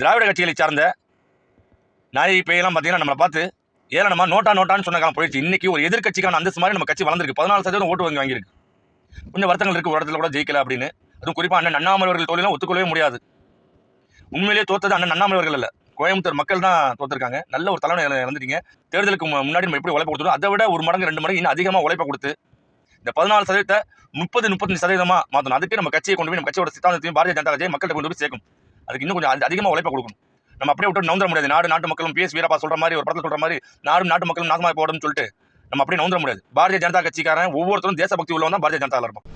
திராவிட கட்சிகளை சார்ந்த நாய் பேயெல்லாம் பார்த்தீங்கன்னா நம்மளை பார்த்து ஏளனமா நோட்டா நோட்டான்னு சொன்ன காலம் போயிடுச்சு. இன்னைக்கு ஒரு எதிர்க்கட்சிக்கான அந்த மாதிரி நம்ம கட்சி வளர்ந்துருக்கு. பதினாலு சதவீதம் ஓட்டு வாங்கி வாங்கியிருக்கு. கொஞ்சம் வருத்தங்கள் இருக்குது ஒரு இடத்துல கூட ஜெயிக்கல அப்படின்னு. அதுவும் குறிப்பாக அண்ணன் அண்ணாமலை அவர்கள் தோல்வியெல்லாம் ஒத்துக்கொள்ளவே முடியாது. உண்மையிலேயே தோத்தது அண்ணன் அண்ணாமலை அவர்கள் கோயம்புத்தூர் மக்கள் தான் தோத்துருக்காங்க. நல்ல ஒரு தலைமை இழந்துட்டீங்க. தேர்தலுக்கு முன்னாடி நம்ம எப்படி உழைப்பு கொடுத்தோம் அதை விட ஒரு மடங்கு ரெண்டு மடங்கு இன்னும் அதிகமாக உழைப்பை கொடுத்து இந்த பதினாலு சதவீதத்தை முப்பது முப்பத்தஞ்சு சதவீதமா மாற்றணும் அதுக்கு நம்ம கட்சியை கொண்டு போய் நம்ம கட்சியோட சித்தாந்தத்தையும் பாரதிய ஜனதா கட்சியை மக்கள்கிட்ட கொண்டு போய் சேர்க்கும் அதுக்கு இன்னும் கொஞ்சம் அதிகமாக உழைப்பை கொடுக்கணும். நம்ம அப்படியே விட்டு நவுந்தர முடியாது. நாடு நாட்டு மக்களும் பிஎஸ் வீரப்பா சொல்ற மாதிரி ஒரு படத்தில் சொல்ற மாதிரி நாடும் நாட்டு மக்களும் நாசமாக போடும்னு சொல்லிட்டு நம்ம அப்படியே நவுந்தர முடியாது. பாரதிய ஜனதா கட்சிக்காரன் ஒவ்வொருத்தரும் தேசபக்தி உள்ளவன் தான் பாரதிய ஜனதாவில் இருப்போம்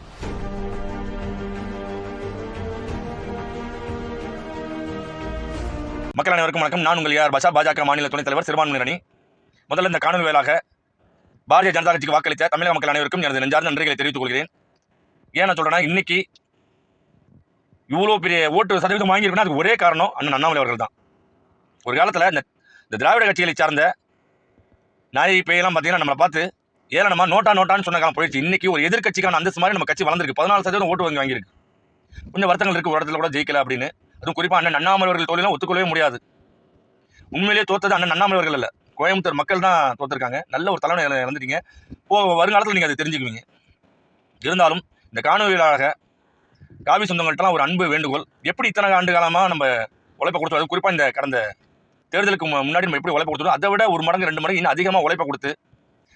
மக்கள் அனைவருக்கும் வணக்கம். நான் உங்கள் யார்? பஷா பாஜக மாநில துணைத் தலைவர் சிறுபான்மையினர் அணி. முதல்ல இந்த காணொலி வேலாக பாரதிய ஜனதா கட்சிக்கு வாக்களித்த தமிழக மக்கள் அனைவருக்கும் எனது நெஞ்சார்ந்த நன்றிகளை தெரிவித்துக் கொள்கிறேன். ஏன் நான் சொல்கிறேன்னா இன்னைக்கு இவ்வளோ பெரிய ஓட்டு சதவீதம் வாங்கியிருக்குன்னா அதுக்கு ஒரே காரணம் அண்ணன் அண்ணாமலை அவர்கள் தான். ஒரு காலத்தில் இந்த இந்த திராவிட கட்சிகளை சார்ந்த நாய் பேயெல்லாம் பார்த்தீங்கன்னா நம்மளை பார்த்து ஏளனமா நோட்டா நோட்டான்னு சொன்ன காலம் போயிடுச்சு இன்னைக்கு ஒரு எதிர்க்கட்சிக்கான அந்தஸ்து மாதிரி நம்ம கட்சி வளர்ந்துருக்கு. பதினாலு சதவீதம் ஓட்டு வாங்கி வாங்கியிருக்கு. கொஞ்சம் வருத்தங்கள் இருக்குது ஒரு இடத்துல கூட ஜெயிக்கல அப்படின்னு. அதுவும் குறிப்பாக அண்ணன் அண்ணாமலை அவர்கள் ஒத்துக்கொள்ளவே முடியாது. உண்மையிலேயே தோத்தது அண்ணன் அண்ணாமலை அவர்கள் இல்லை கோயம்புத்தூர் மக்கள் தான் தோத்துருக்காங்க. நல்ல ஒரு தலைவனை இறந்துட்டீங்க போ வருங்காலத்தில் நீங்கள் அதை தெரிஞ்சுக்குவீங்க. இருந்தாலும் இந்த காணொலியாக காவி சொந்தங்கள்ட்டலாம் ஒரு அன்பு வேண்டுகோள். எப்படி இத்தனை ஆண்டு காலமாக நம்ம உழைப்பை கொடுத்தோம்? அது குறிப்பாக இந்த கடந்த தேர்தலுக்கு முன்னாடி நம்ம எப்படி உழைப்பு கொடுத்தோம் அதை விட ஒரு மடங்கு ரெண்டு மடங்கு இன்னும் அதிகமாக உழைப்பை கொடுத்து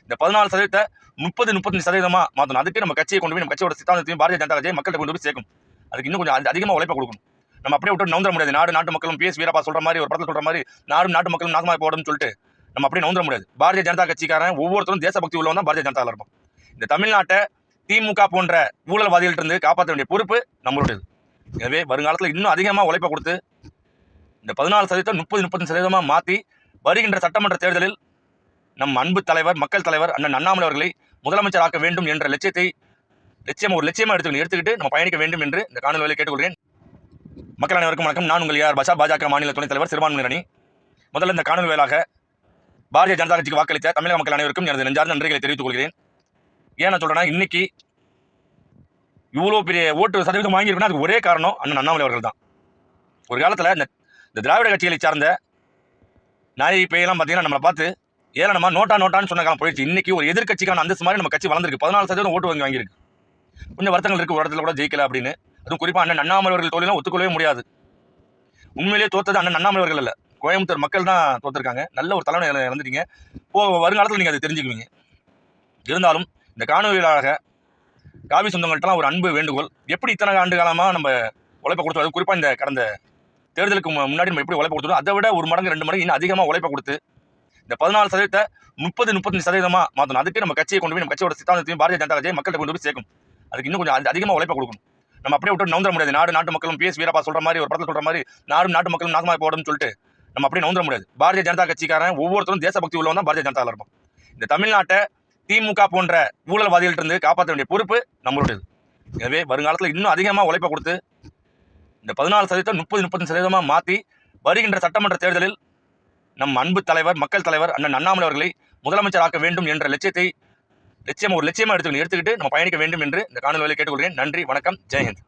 இந்த பதினாலு சதவீதத்தை முப்பது முப்பத்தஞ்சு சதவீதமாக மாற்றணும் அதுக்கு நம்ம கட்சியை கொண்டு போய் நம்ம கட்சியோட சித்தாந்தத்தையும் பாரதிய ஜனதா கட்சியை மக்கள்கிட்ட கொண்டு போய் சேர்க்கும் அதுக்கு இன்னும் கொஞ்சம் அதிகமாக உழைப்பை கொடுக்கணும். நம்ம அப்படியே விட்டு நவுந்தர முடியாது. நாடு நாட்டு மக்களும் பிஎஸ் வீரப்பா சொல்கிற மாதிரி ஒரு படத்தில் சொல்கிற மாதிரி நாடும் நாட்டு மக்களும் நாசமாக போடணும்னு சொல்லிட்டு நம்ம அப்படியே நவுந்தர முடியாது. பாரதிய ஜனதா கட்சிக்காரன் ஒவ்வொருத்தரும் தேசபக்தி உள்ளவன் தான் பாரதிய ஜனதாவில் இருப்போம் இந்த தமிழ்நாட்டை திமுக போன்ற ஊழல்வாதிகள்ட்ட இருந்து காப்பாற்ற வேண்டிய பொறுப்பு நம்மளுடையது. எனவே வருங்காலத்தில் இன்னும் அதிகமாக உழைப்பை கொடுத்து இந்த பதினாலு சதவீதம் முப்பது முப்பத்தஞ்சு சதவீதமாக மாற்றி வருகின்ற சட்டமன்ற தேர்தலில் நம் அன்பு தலைவர் மக்கள் தலைவர் அண்ணன் அண்ணாமலை அவர்களை முதலமைச்சராக்க வேண்டும் என்ற லட்சியத்தை லட்சியம் ஒரு லட்சியமாக எடுத்து எடுத்துக்கிட்டு நம்ம பயணிக்க வேண்டும் என்று இந்த காணொலியை கேட்டுக்கொள்கிறேன். மக்கள் அனைவருக்கும் வணக்கம். நான் உங்கள் யார்? பஷா பாஜக மாநில துணைத் தலைவர் சிறுபான்மையினர் அணி. முதல்ல இந்த காணொலி வேலாக பாரதிய ஜனதா கட்சிக்கு வாக்களித்த தமிழக மக்கள் அனைவருக்கும் எனது நெஞ்சார்ந்த நன்றிகளை தெரிவித்துக் கொள்கிறேன். ஏன் நான் சொல்கிறேன்னா இன்றைக்கி இவ்வளோ பெரிய ஓட்டு சதவீதம் வாங்கியிருக்குன்னா அதுக்கு ஒரே காரணம் அண்ணன் அண்ணாமலை அவர்கள் தான். ஒரு காலத்தில் இந்த இந்த திராவிட கட்சிகளை சார்ந்த நாய் பேயெல்லாம் பார்த்தீங்கன்னா நம்மளை பார்த்து ஏளனமா நோட்டா நோட்டான்னு சொன்ன காலம் போயிடுச்சு. இன்னைக்கு ஒரு எதிர்க்கட்சிக்கான அந்தஸ்து மாதிரி நம்ம கட்சி வளர்ந்துருக்கு. பதினாலு சதவீதம் ஓட்டு வாங்கி வாங்கியிருக்கு. கொஞ்சம் வருத்தங்கள் இருக்குது ஒரு இடத்துல கூட ஜெயிக்கல அப்படின்னு. அதுவும் குறிப்பாக அண்ணன் அண்ணாமலை அவர்கள் தோல்வியெல்லாம் ஒத்துக்கொள்ளவே முடியாது. உண்மையிலேயே தோத்தது அண்ணன் அண்ணாமலை அவர்கள் இல்லை கோயம்புத்தூர் மக்கள் தான் தோத்துருக்காங்க. நல்ல ஒரு தலைவனை இறந்துட்டீங்க இப்போ வருங்காலத்தில் நீங்கள் அதை தெரிஞ்சுக்குவீங்க. இருந்தாலும் இந்த காணொலியாக காவி சொந்தங்கள்ட்டலாம் ஒரு அன்பு வேண்டுகோள். எப்படி இத்தனை ஆண்டு காலமாக நம்ம உழைப்பை கொடுத்தோம்? அது குறிப்பாக இந்த கடந்த தேர்தலுக்கு முன்னாடி நம்ம எப்படி உழைப்பு கொடுத்தோம்? அதை விட ஒரு மடங்கு ரெண்டு மடங்கு இன்னும் அதிகமாக உழைப்பை கொடுத்து இந்த பதினாலு சதவீதத்தை முப்பது முப்பத்தஞ்சு சதவீதமாக மாற்றணும் அதுக்கு நம்ம கட்சியை கொண்டு போய் நம்ம கட்சியோட சித்தாந்தத்தையும் பாரதிய ஜனதா கட்சியை மக்கள்கிட்ட கொண்டு போய் சேர்க்கும் அதுக்கு இன்னும் கொஞ்சம் அதிகமாக உழைப்பை கொடுக்கணும். நம்ம அப்படியே விட்டு நவுந்தர முடியாது. நாடு நாட்டு மக்களும் பிஎஸ் வீரப்பா சொல்கிற மாதிரி ஒரு படத்தில் சொல்கிற மாதிரி நாடும் நாட்டு மக்களும் நாசமாக போடணும்னு சொல்லிட்டு நம்ம அப்படியே நவுந்தர முடியாது. பாரதிய ஜனதா கட்சிக்காரன் ஒவ்வொருத்தரும் தேசபக்தி உள்ளவன் தான் பாரதிய ஜனதாவில் இருப்போம் இந்த தமிழ்நாட்டை திமுக போன்ற ஊழல்வாதிகள்ட்ட இருந்து காப்பாற்ற வேண்டிய பொறுப்பு நம்மளுடையது. எனவே வருங்காலத்தில் இன்னும் அதிகமாக உழைப்பை கொடுத்து இந்த பதினாலு சதவீதம் முப்பது முப்பத்தஞ்சு சதவீதமாக மாற்றி வருகின்ற சட்டமன்ற தேர்தலில் நம் அன்பு தலைவர் மக்கள் தலைவர் அண்ணன் அண்ணாமலை அவர்களை முதலமைச்சராக்க வேண்டும் என்ற லட்சியத்தை லட்சியம் ஒரு லட்சியமாக எடுத்துக்கணும் எடுத்துக்கிட்டு நம்ம பயணிக்க வேண்டும் என்று இந்த காணொலியை கேட்டுக்கொள்கிறேன். நன்றி வணக்கம் ஜெயஹிந்த்.